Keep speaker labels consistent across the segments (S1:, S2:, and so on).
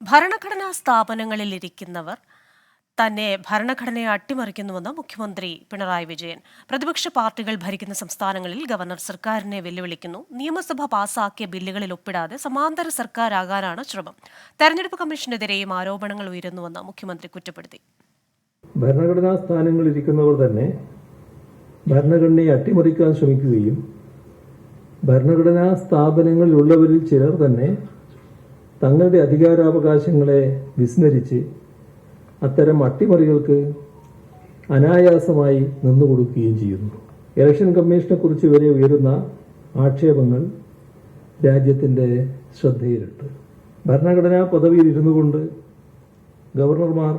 S1: ഭരണഘടനാ സ്ഥാപനങ്ങളിൽ ഇരിക്കുന്നവർ തന്നെ ഭരണഘടനയെ അട്ടിമറിക്കുന്നുവെന്ന് മുഖ്യമന്ത്രി പിണറായി വിജയൻ. പ്രതിപക്ഷ പാർട്ടികൾ ഭരിക്കുന്ന സംസ്ഥാനങ്ങളിൽ ഗവർണർ സർക്കാരിനെ വെല്ലുവിളിക്കുന്നു. നിയമസഭ പാസാക്കിയ ബില്ലുകളിൽ ഒപ്പിടാതെ സമാന്തര സർക്കാരാകാനാണ് ശ്രമം. തെരഞ്ഞെടുപ്പ് കമ്മീഷനെതിരെയും ആരോപണങ്ങൾ ഉയരുന്നുവെന്ന് മുഖ്യമന്ത്രി കുറ്റപ്പെടുത്തി.
S2: ഭരണഘടനാ സ്ഥാനങ്ങളിൽ ഇരിക്കുന്നവർ തന്നെ ഭരണഘടനയെ അട്ടിമറിക്കാൻ ശ്രമിക്കുകയും ഭരണഘടനാ സ്ഥാപനങ്ങളിലുള്ളവരിൽ ചിലർ തന്നെ തങ്ങളുടെ അധികാരാവകാശങ്ങളെ വിസ്മരിച്ച് അത്തരം അട്ടിമറികൾക്ക് അനായാസമായി നിന്നുകൊടുക്കുകയും ചെയ്യുന്നു. ഇലക്ഷൻ കമ്മീഷനെ കുറിച്ച് വരെ ഉയരുന്ന ആക്ഷേപങ്ങൾ രാജ്യത്തിന്റെ ശ്രദ്ധയിലിട്ട്. ഭരണഘടനാ പദവിയിൽ ഇരുന്നു കൊണ്ട് ഗവർണർമാർ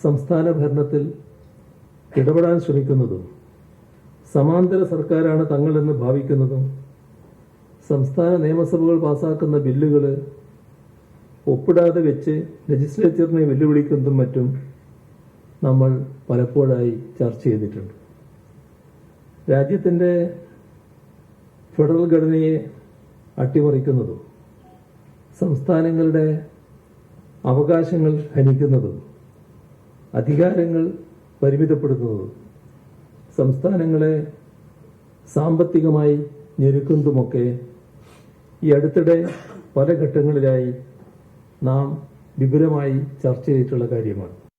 S2: സംസ്ഥാന ഭരണത്തിൽ ഇടപെടാൻ ശ്രമിക്കുന്നതും സമാന്തര സർക്കാരാണ് തങ്ങളെന്ന് ഭാവിക്കുന്നതും സംസ്ഥാന നിയമസഭകൾ പാസാക്കുന്ന ബില്ലുകൾ ഒപ്പിടാതെ വെച്ച് ലെജിസ്ലേച്ചറിനെ വെല്ലുവിളിക്കുന്നതും മറ്റും നമ്മൾ പലപ്പോഴായി ചർച്ച ചെയ്തിട്ടുണ്ട്. രാജ്യത്തിന്റെ ഫെഡറൽ ഘടനയെ അട്ടിമറിക്കുന്നതും സംസ്ഥാനങ്ങളുടെ അവകാശങ്ങൾ ഹനിക്കുന്നതും അധികാരങ്ങൾ പരിമിതപ്പെടുത്തുന്നതും സംസ്ഥാനങ്ങളെ സാമ്പത്തികമായി ഞെരുക്കുന്നതുമൊക്കെ ഈ അടുത്തിടെ പല ഘട്ടങ്ങളിലായി നാം വിപുലമായി ചർച്ച ചെയ്തിട്ടുള്ള കാര്യമാണ്.